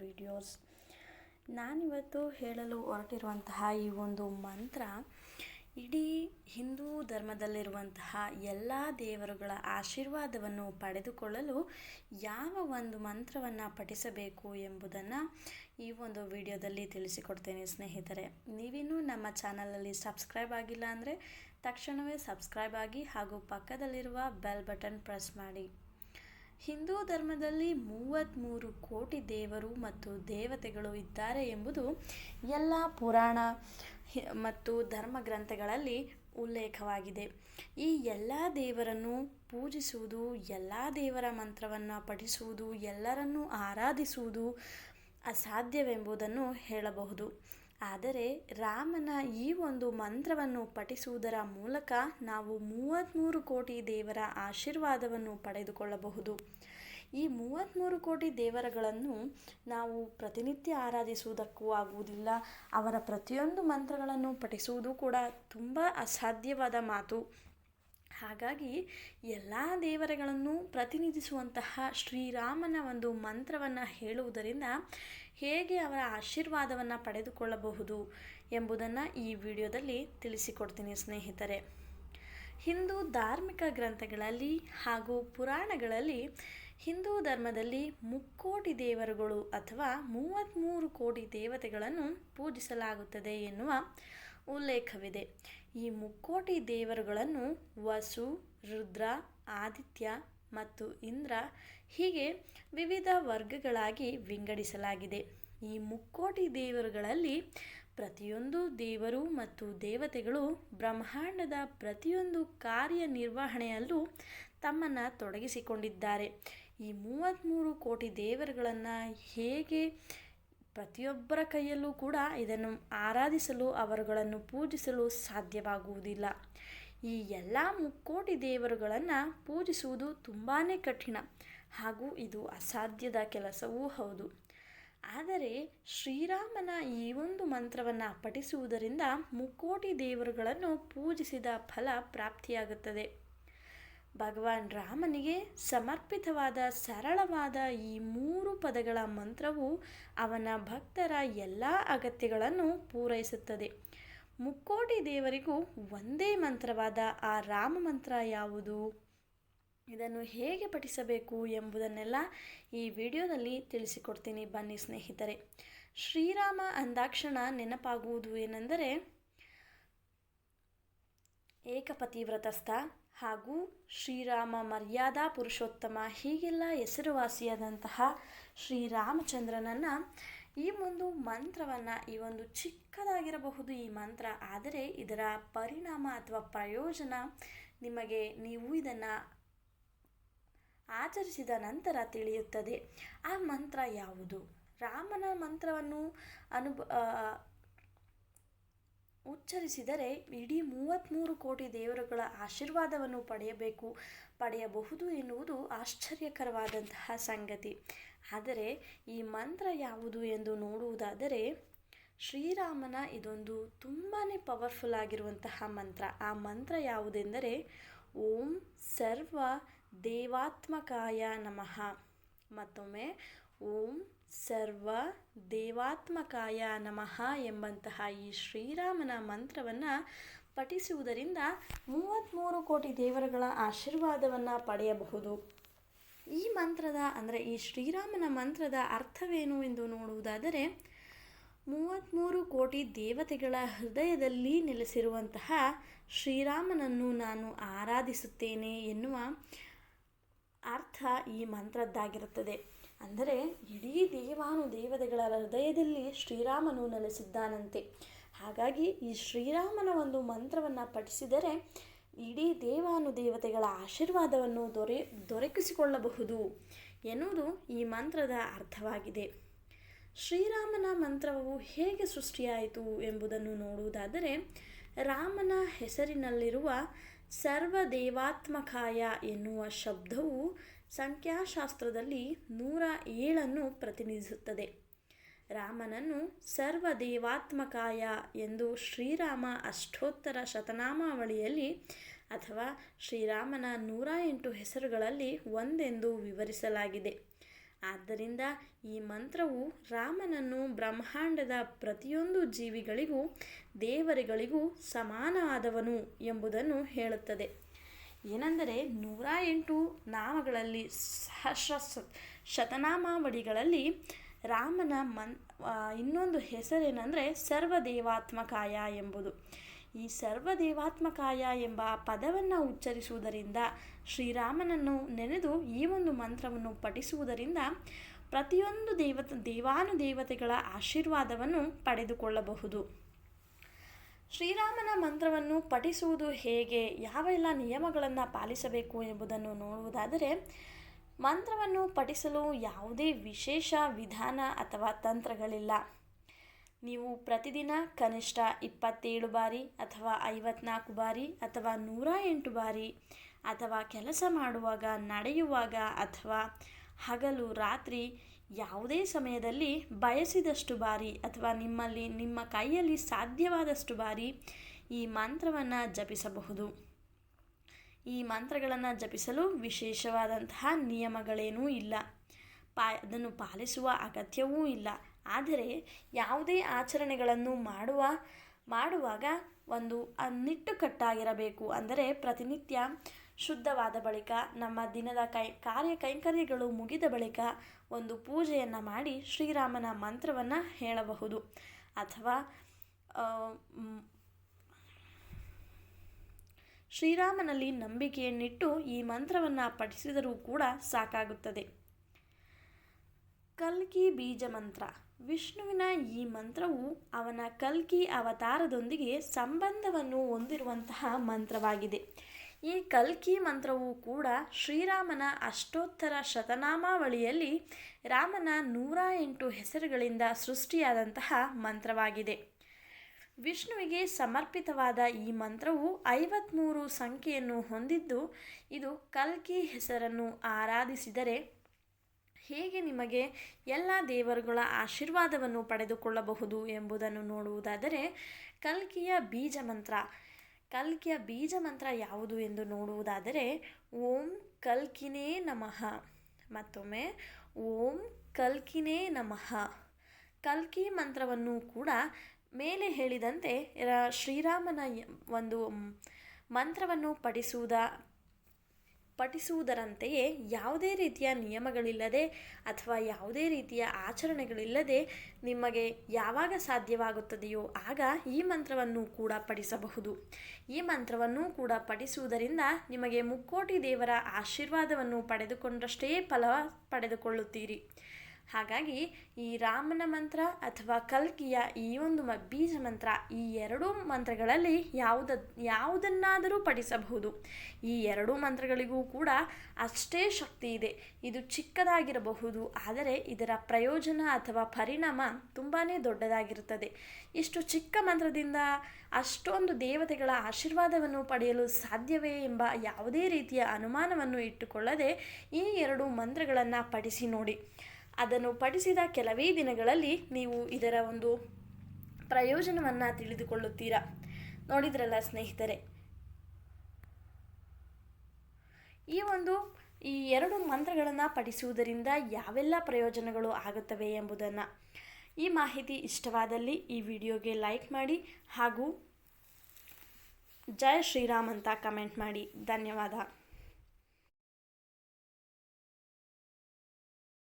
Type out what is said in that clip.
Videos ನಾನಿವತ್ತು ಹೇಳಲು ಹೊರಟಿರುವಂತಹ ಈ ಒಂದು ಮಂತ್ರ ಇಡೀ ಹಿಂದೂ ಧರ್ಮದಲ್ಲಿರುವಂತಹ ಎಲ್ಲ ದೇವರುಗಳ ಆಶೀರ್ವಾದವನ್ನು ಪಡೆದುಕೊಳ್ಳಲು ಯಾವ ಒಂದು ಮಂತ್ರವನ್ನು ಪಠಿಸಬೇಕು ಎಂಬುದನ್ನು ಈ ಒಂದು ವಿಡಿಯೋದಲ್ಲಿ ತಿಳಿಸಿಕೊಡ್ತೇನೆ ಸ್ನೇಹಿತರೆ. ನೀವಿನ್ನೂ ನಮ್ಮ ಚಾನಲಲ್ಲಿ ಸಬ್ಸ್ಕ್ರೈಬ್ ಆಗಿಲ್ಲ ಅಂದರೆ ತಕ್ಷಣವೇ ಸಬ್ಸ್ಕ್ರೈಬ್ ಆಗಿ ಹಾಗೂ ಪಕ್ಕದಲ್ಲಿರುವ ಬೆಲ್ ಬಟನ್ ಪ್ರೆಸ್ ಮಾಡಿ. ಹಿಂದೂ ಧರ್ಮದಲ್ಲಿ ಮೂವತ್ತ್ಮೂರು ಕೋಟಿ ದೇವರು ಮತ್ತು ದೇವತೆಗಳು ಇದ್ದಾರೆ ಎಂಬುದು ಎಲ್ಲ ಪುರಾಣ ಮತ್ತು ಧರ್ಮ ಗ್ರಂಥಗಳಲ್ಲಿ ಉಲ್ಲೇಖವಾಗಿದೆ. ಈ ಎಲ್ಲ ದೇವರನ್ನು ಪೂಜಿಸುವುದು, ಎಲ್ಲ ದೇವರ ಮಂತ್ರವನ್ನು ಪಠಿಸುವುದು, ಎಲ್ಲರನ್ನೂ ಆರಾಧಿಸುವುದು ಅಸಾಧ್ಯವೆಂಬುದನ್ನು ಹೇಳಬಹುದು. ಆದರೆ ರಾಮನ ಈ ಒಂದು ಮಂತ್ರವನ್ನು ಪಠಿಸುವುದರ ಮೂಲಕ ನಾವು ಮೂವತ್ತ್ಮೂರು ಕೋಟಿ ದೇವರ ಆಶೀರ್ವಾದವನ್ನು ಪಡೆದುಕೊಳ್ಳಬಹುದು. ಈ ಮೂವತ್ತ್ಮೂರು ಕೋಟಿ ದೇವರಗಳನ್ನು ನಾವು ಪ್ರತಿನಿತ್ಯ ಆರಾಧಿಸುವುದಕ್ಕೂ ಆಗುವುದಿಲ್ಲ. ಅವರ ಪ್ರತಿಯೊಂದು ಮಂತ್ರಗಳನ್ನು ಪಠಿಸುವುದು ಕೂಡ ತುಂಬ ಅಸಾಧ್ಯವಾದ ಮಾತು. ಹಾಗಾಗಿ ಎಲ್ಲ ದೇವರಗಳನ್ನು ಪ್ರತಿನಿಧಿಸುವಂತಹ ಶ್ರೀರಾಮನ ಒಂದು ಮಂತ್ರವನ್ನು ಹೇಳುವುದರಿಂದ ಹೇಗೆ ಅವರ ಆಶೀರ್ವಾದವನ್ನು ಪಡೆದುಕೊಳ್ಳಬಹುದು ಎಂಬುದನ್ನು ಈ ವಿಡಿಯೋದಲ್ಲಿ ತಿಳಿಸಿಕೊಡ್ತೀನಿ ಸ್ನೇಹಿತರೆ. ಹಿಂದೂ ಧಾರ್ಮಿಕ ಗ್ರಂಥಗಳಲ್ಲಿ ಹಾಗೂ ಪುರಾಣಗಳಲ್ಲಿ ಹಿಂದೂ ಧರ್ಮದಲ್ಲಿ ಮುಕ್ಕೋಟಿ ದೇವರುಗಳು ಅಥವಾ ಮೂವತ್ತ್ಮೂರು ಕೋಟಿ ದೇವತೆಗಳನ್ನು ಪೂಜಿಸಲಾಗುತ್ತದೆ ಎನ್ನುವ ಉಲ್ಲೇಖವಿದೆ. ಈ ಮುಕ್ಕೋಟಿ ದೇವರುಗಳನ್ನು ವಸು, ರುದ್ರ, ಆದಿತ್ಯ ಮತ್ತು ಇಂದ್ರ ಹೀಗೆ ವಿವಿಧ ವರ್ಗಗಳಾಗಿ ವಿಂಗಡಿಸಲಾಗಿದೆ. ಈ ಮುಕ್ಕೋಟಿ ದೇವರುಗಳಲ್ಲಿ ಪ್ರತಿಯೊಂದು ದೇವರು ಮತ್ತು ದೇವತೆಗಳು ಬ್ರಹ್ಮಾಂಡದ ಪ್ರತಿಯೊಂದು ಕಾರ್ಯನಿರ್ವಹಣೆಯಲ್ಲೂ ತಮ್ಮನ್ನು ತೊಡಗಿಸಿಕೊಂಡಿದ್ದಾರೆ. ಈ ಮೂವತ್ತ್ಮೂರು ಕೋಟಿ ದೇವರುಗಳನ್ನು ಹೇಗೆ ಪ್ರತಿಯೊಬ್ಬರ ಕೈಯಲ್ಲೂ ಕೂಡ ಇದನ್ನು ಆರಾಧಿಸಲು, ಅವರುಗಳನ್ನು ಪೂಜಿಸಲು ಸಾಧ್ಯವಾಗುವುದಿಲ್ಲ. ಈ ಎಲ್ಲ ಮುಕ್ಕೋಟಿ ದೇವರುಗಳನ್ನು ಪೂಜಿಸುವುದು ತುಂಬಾ ಕಠಿಣ. ಹಾಗೂ ಇದು ಅಸಾಧ್ಯದ ಕೆಲಸವೂ ಹೌದು. ಆದರೆ ಶ್ರೀರಾಮನ ಈ ಒಂದು ಮಂತ್ರವನ್ನು ಪಠಿಸುವುದರಿಂದ ಮುಕ್ಕೋಟಿ ದೇವರುಗಳನ್ನು ಪೂಜಿಸಿದ ಫಲ ಪ್ರಾಪ್ತಿಯಾಗುತ್ತದೆ. ಭಗವಾನ್ ರಾಮನಿಗೆ ಸಮರ್ಪಿತವಾದ ಸರಳವಾದ ಈ ಮೂರು ಪದಗಳ ಮಂತ್ರವು ಅವನ ಭಕ್ತರ ಎಲ್ಲ ಅಗತ್ಯಗಳನ್ನು ಪೂರೈಸುತ್ತದೆ. ಮುಕ್ಕೋಟಿ ದೇವರಿಗೂ ಒಂದೇ ಮಂತ್ರವಾದ ಆ ರಾಮ ಮಂತ್ರ ಯಾವುದು? ಇದನ್ನು ಹೇಗೆ ಪಠಿಸಬೇಕು ಎಂಬುದನ್ನೆಲ್ಲ ಈ ವಿಡಿಯೋದಲ್ಲಿ ತಿಳಿಸಿಕೊಡ್ತೀನಿ. ಬನ್ನಿ ಸ್ನೇಹಿತರೆ, ಶ್ರೀರಾಮ ಅಂದಾಕ್ಷಣ ನೆನಪಾಗುವುದು ಏನೆಂದರೆ, ಏಕಪತಿವ್ರತಸ್ಥ ಹಾಗೂ ಶ್ರೀರಾಮ ಮರ್ಯಾದಾ ಪುರುಷೋತ್ತಮ ಹೀಗೆಲ್ಲ ಹೆಸರುವಾಸಿಯಾದಂತಹ ಶ್ರೀರಾಮಚಂದ್ರನನ್ನು ಈ ಒಂದು ಮಂತ್ರವನ್ನು, ಈ ಒಂದು ಚಿಕ್ಕದಾಗಿರಬಹುದು ಈ ಮಂತ್ರ, ಆದರೆ ಇದರ ಪರಿಣಾಮ ಅಥವಾ ಪ್ರಯೋಜನ ನಿಮಗೆ ನೀವು ಇದನ್ನು ಆಚರಿಸಿದ ನಂತರ ತಿಳಿಯುತ್ತದೆ. ಆ ಮಂತ್ರ ಯಾವುದು? ರಾಮನ ಮಂತ್ರವನ್ನು ಅನುಭ ಉಚ್ಚರಿಸಿದರೆ ಇಡೀ ಮೂವತ್ತ್ಮೂರು ಕೋಟಿ ದೇವರುಗಳ ಆಶೀರ್ವಾದವನ್ನು ಪಡೆಯಬೇಕು, ಪಡೆಯಬಹುದು ಎನ್ನುವುದು ಆಶ್ಚರ್ಯಕರವಾದಂತಹ ಸಂಗತಿ. ಆದರೆ ಈ ಮಂತ್ರ ಯಾವುದು ಎಂದು ನೋಡುವುದಾದರೆ, ಶ್ರೀರಾಮನ ಇದೊಂದು ತುಂಬಾ ಪವರ್ಫುಲ್ ಆಗಿರುವಂತಹ ಮಂತ್ರ. ಆ ಮಂತ್ರ ಯಾವುದೆಂದರೆ, ಓಂ ಸರ್ವ ದೇವಾತ್ಮಕಾಯ ನಮಃ. ಮತ್ತೊಮ್ಮೆ, ಓಂ ಸರ್ವ ದೇವಾತ್ಮಕಾಯ ನಮಃ ಎಂಬಂತಹ ಈ ಶ್ರೀರಾಮನ ಮಂತ್ರವನ್ನು ಪಠಿಸುವುದರಿಂದ ಮೂವತ್ತ್ಮೂರು ಕೋಟಿ ದೇವರುಗಳ ಆಶೀರ್ವಾದವನ್ನು ಪಡೆಯಬಹುದು. ಈ ಮಂತ್ರದ, ಅಂದರೆ ಈ ಶ್ರೀರಾಮನ ಮಂತ್ರದ ಅರ್ಥವೇನು ಎಂದು ನೋಡುವುದಾದರೆ ಮೂವತ್ತ್ಮೂರು ಕೋಟಿ ದೇವತೆಗಳ ಹೃದಯದಲ್ಲಿ ನೆಲೆಸಿರುವಂತಹ ಶ್ರೀರಾಮನನ್ನು ನಾನು ಆರಾಧಿಸುತ್ತೇನೆ ಎನ್ನುವ ಅರ್ಥ ಈ ಮಂತ್ರದ್ದಾಗಿರುತ್ತದೆ. ಅಂದರೆ ಇಡೀ ದೇವಾನು ದೇವತೆಗಳ ಹೃದಯದಲ್ಲಿ ಶ್ರೀರಾಮನು ನೆಲೆಸಿದ್ದಾನಂತೆ. ಹಾಗಾಗಿ ಈ ಶ್ರೀರಾಮನ ಒಂದು ಮಂತ್ರವನ್ನು ಪಠಿಸಿದರೆ ಇಡೀ ದೇವಾನು ದೇವತೆಗಳ ಆಶೀರ್ವಾದವನ್ನು ದೊರೆ, ದೊರಕಿಸಿಕೊಳ್ಳಬಹುದು ಎನ್ನುವುದು ಈ ಮಂತ್ರದ ಅರ್ಥವಾಗಿದೆ. ಶ್ರೀರಾಮನ ಮಂತ್ರವು ಹೇಗೆ ಸೃಷ್ಟಿಯಾಯಿತು ಎಂಬುದನ್ನು ನೋಡುವುದಾದರೆ, ರಾಮನ ಹೆಸರಿನಲ್ಲಿರುವ ಸರ್ವದೇವಾತ್ಮಕಾಯ ಎನ್ನುವ ಶಬ್ದವು ಸಂಖ್ಯಾಶಾಸ್ತ್ರದಲ್ಲಿ ನೂರ ಏಳನ್ನು ಪ್ರತಿನಿಧಿಸುತ್ತದೆ. ರಾಮನನ್ನು ಸರ್ವದೇವಾತ್ಮಕಾಯ ಎಂದು ಶ್ರೀರಾಮ ಅಷ್ಟೋತ್ತರ ಶತನಾಮಾವಳಿಯಲ್ಲಿ ಅಥವಾ ಶ್ರೀರಾಮನ ನೂರ ಎಂಟು ಹೆಸರುಗಳಲ್ಲಿ ಒಂದೆಂದು ವಿವರಿಸಲಾಗಿದೆ. ಆದ್ದರಿಂದ ಈ ಮಂತ್ರವು ರಾಮನನ್ನು ಬ್ರಹ್ಮಾಂಡದ ಪ್ರತಿಯೊಂದು ಜೀವಿಗಳಿಗೂ ದೇವರುಗಳಿಗೂ ಸಮಾನವಾದವನು ಎಂಬುದನ್ನು ಹೇಳುತ್ತದೆ. ಏನೆಂದರೆ ನೂರ ಎಂಟು ನಾಮಗಳಲ್ಲಿ ಸಹಸ್ರ ಶತನಾಮಾವಳಿಗಳಲ್ಲಿ ರಾಮನ ಮನ್ ಇನ್ನೊಂದು ಹೆಸರೇನೆಂದರೆ ಸರ್ವದೇವಾತ್ಮಕಾಯ ಎಂಬುದು. ಈ ಸರ್ವದೇವಾತ್ಮಕಾಯ ಎಂಬ ಪದವನ್ನು ಉಚ್ಚರಿಸುವುದರಿಂದ ಶ್ರೀರಾಮನನ್ನು ನೆನೆದು ಈ ಒಂದು ಮಂತ್ರವನ್ನು ಪಠಿಸುವುದರಿಂದ ಪ್ರತಿಯೊಂದು ದೇವತ, ದೇವಾನುದೇವತೆಗಳ ಆಶೀರ್ವಾದವನ್ನು ಪಡೆದುಕೊಳ್ಳಬಹುದು. ಶ್ರೀರಾಮನ ಮಂತ್ರವನ್ನು ಪಠಿಸುವುದು ಹೇಗೆ? ಯಾವೆಲ್ಲ ನಿಯಮಗಳನ್ನು ಪಾಲಿಸಬೇಕು ಎಂಬುದನ್ನು ನೋಡುವುದಾದರೆ, ಮಂತ್ರವನ್ನು ಪಠಿಸಲು ಯಾವುದೇ ವಿಶೇಷ ವಿಧಾನ ಅಥವಾ ತಂತ್ರಗಳಿಲ್ಲ. ನೀವು ಪ್ರತಿದಿನ ಕನಿಷ್ಠ ಇಪ್ಪತ್ತೇಳು ಬಾರಿ ಅಥವಾ ಐವತ್ನಾಲ್ಕು ಬಾರಿ ಅಥವಾ ನೂರ ಎಂಟು ಬಾರಿ ಅಥವಾ ಕೆಲಸ ಮಾಡುವಾಗ ನಡೆಯುವಾಗ ಅಥವಾ ಹಗಲು ರಾತ್ರಿ ಯಾವುದೇ ಸಮಯದಲ್ಲಿ ಬಯಸಿದಷ್ಟು ಬಾರಿ ಅಥವಾ ನಿಮ್ಮಲ್ಲಿ, ನಿಮ್ಮ ಕೈಯಲ್ಲಿ ಸಾಧ್ಯವಾದಷ್ಟು ಬಾರಿ ಈ ಮಂತ್ರವನ್ನು ಜಪಿಸಬಹುದು. ಈ ಮಂತ್ರಗಳನ್ನು ಜಪಿಸಲು ವಿಶೇಷವಾದಂತಹ ನಿಯಮಗಳೇನೂ ಇಲ್ಲ. ಪಾ, ಅದನ್ನು ಪಾಲಿಸುವ ಅಗತ್ಯವೂ ಇಲ್ಲ. ಆದರೆ ಯಾವುದೇ ಆಚರಣೆಗಳನ್ನು ಮಾಡುವ, ಮಾಡುವಾಗ ಒಂದು ನಿಟ್ಟುಕಟ್ಟಾಗಿರಬೇಕು ಅಂದರೆ ಪ್ರತಿನಿತ್ಯ ಶುದ್ಧವಾದ ಬಳಿಕ ನಮ್ಮ ದಿನದ ಕೈ, ಕಾರ್ಯ ಕೈಂಕರ್ಯಗಳು ಮುಗಿದ ಬಳಿಕ ಒಂದು ಪೂಜೆಯನ್ನು ಮಾಡಿ ಶ್ರೀರಾಮನ ಮಂತ್ರವನ್ನು ಹೇಳಬಹುದು. ಅಥವಾ ಶ್ರೀರಾಮನಲ್ಲಿ ನಂಬಿಕೆಯನ್ನಿಟ್ಟು ಈ ಮಂತ್ರವನ್ನು ಪಠಿಸಿದರೂ ಕೂಡ ಸಾಕಾಗುತ್ತದೆ. ಕಲ್ಕಿ ಬೀಜ ಮಂತ್ರ. ವಿಷ್ಣುವಿನ ಈ ಮಂತ್ರವು ಅವನ ಕಲ್ಕಿ ಅವತಾರದೊಂದಿಗೆ ಸಂಬಂಧವನ್ನು ಹೊಂದಿರುವಂತಹ ಮಂತ್ರವಾಗಿದೆ. ಈ ಕಲ್ಕಿ ಮಂತ್ರವು ಕೂಡ ಶ್ರೀರಾಮನ ಅಷ್ಟೋತ್ತರ ಶತನಾಮಾವಳಿಯಲ್ಲಿ ರಾಮನ ನೂರ ಎಂಟು ಹೆಸರುಗಳಿಂದ ಸೃಷ್ಟಿಯಾದಂತಹ ಮಂತ್ರವಾಗಿದೆ. ವಿಷ್ಣುವಿಗೆ ಸಮರ್ಪಿತವಾದ ಈ ಮಂತ್ರವು ಐವತ್ತ್ಮೂರು ಸಂಖ್ಯೆಯನ್ನು ಹೊಂದಿದ್ದು, ಇದು ಕಲ್ಕಿ ಹೆಸರನ್ನು ಆರಾಧಿಸಿದರೆ ಹೇಗೆ ನಿಮಗೆ ಎಲ್ಲ ದೇವರುಗಳ ಆಶೀರ್ವಾದವನ್ನು ಪಡೆದುಕೊಳ್ಳಬಹುದು ಎಂಬುದನ್ನು ನೋಡುವುದಾದರೆ, ಕಲ್ಕಿಯ ಬೀಜ ಮಂತ್ರ ಕಲ್ಕಿಯ ಬೀಜ ಮಂತ್ರ ಯಾವುದು ಎಂದು ನೋಡುವುದಾದರೆ, ಓಂ ಕಲ್ಕಿನೇ ನಮಃ. ಮತ್ತೊಮ್ಮೆ, ಓಂ ಕಲ್ಕಿನೇ ನಮಃ. ಕಲ್ಕಿ ಮಂತ್ರವನ್ನು ಕೂಡ ಮೇಲೆ ಹೇಳಿದಂತೆ ಶ್ರೀರಾಮನ ಒಂದು ಮಂತ್ರವನ್ನು ಪಠಿಸುವುದ ಪಠಿಸುವುದರಂತೆಯೇ ಯಾವುದೇ ರೀತಿಯ ನಿಯಮಗಳಿಲ್ಲದೆ ಅಥವಾ ಯಾವುದೇ ರೀತಿಯ ಆಚರಣೆಗಳಿಲ್ಲದೆ ನಿಮಗೆ ಯಾವಾಗ ಸಾಧ್ಯವಾಗುತ್ತದೆಯೋ ಆಗ ಈ ಮಂತ್ರವನ್ನು ಕೂಡ ಪಠಿಸಬಹುದು. ಈ ಮಂತ್ರವನ್ನು ಕೂಡ ಪಠಿಸುವುದರಿಂದ ನಿಮಗೆ ಮುಕ್ಕೋಟಿ ದೇವರ ಆಶೀರ್ವಾದವನ್ನು ಪಡೆದುಕೊಂಡಷ್ಟೇ ಫಲ ಪಡೆದುಕೊಳ್ಳುತ್ತೀರಿ. ಹಾಗಾಗಿ ಈ ರಾಮನ ಮಂತ್ರ ಅಥವಾ ಕಲ್ಕಿಯ ಈ ಒಂದು ಮ ಬೀಜ ಮಂತ್ರ ಈ ಎರಡೂ ಮಂತ್ರಗಳಲ್ಲಿ ಯಾವುದ, ಯಾವುದನ್ನಾದರೂ ಪಠಿಸಬಹುದು. ಈ ಎರಡೂ ಮಂತ್ರಗಳಿಗೂ ಕೂಡ ಅಷ್ಟೇ ಶಕ್ತಿ ಇದೆ. ಇದು ಚಿಕ್ಕದಾಗಿರಬಹುದು, ಆದರೆ ಇದರ ಪ್ರಯೋಜನ ಅಥವಾ ಪರಿಣಾಮ ತುಂಬಾ ದೊಡ್ಡದಾಗಿರುತ್ತದೆ. ಇಷ್ಟು ಚಿಕ್ಕ ಮಂತ್ರದಿಂದ ಅಷ್ಟೊಂದು ದೇವತೆಗಳ ಆಶೀರ್ವಾದವನ್ನು ಪಡೆಯಲು ಸಾಧ್ಯವೇ ಎಂಬ ಯಾವುದೇ ರೀತಿಯ ಅನುಮಾನವನ್ನು ಇಟ್ಟುಕೊಳ್ಳದೆ ಈ ಎರಡು ಮಂತ್ರಗಳನ್ನು ಪಠಿಸಿ ನೋಡಿ. ಅದನ್ನು ಪಠಿಸಿದ ಕೆಲವೇ ದಿನಗಳಲ್ಲಿ ನೀವು ಇದರ ಒಂದು ಪ್ರಯೋಜನವನ್ನು ತಿಳಿದುಕೊಳ್ಳುತ್ತೀರಾ? ನೋಡಿದ್ರಲ್ಲ ಸ್ನೇಹಿತರೆ. ಈ ಒಂದು, ಈ ಎರಡು ಮಂತ್ರಗಳನ್ನು ಪಠಿಸುವುದರಿಂದ ಯಾವೆಲ್ಲ ಪ್ರಯೋಜನಗಳು ಆಗುತ್ತವೆ ಎಂಬುದನ್ನು ಈ ಮಾಹಿತಿ ಇಷ್ಟವಾದಲ್ಲಿ ಈ ವಿಡಿಯೋಗೆ ಲೈಕ್ ಮಾಡಿ ಹಾಗೂ ಜಯ ಶ್ರೀರಾಮ್ ಅಂತ ಕಮೆಂಟ್ ಮಾಡಿ. ಧನ್ಯವಾದ.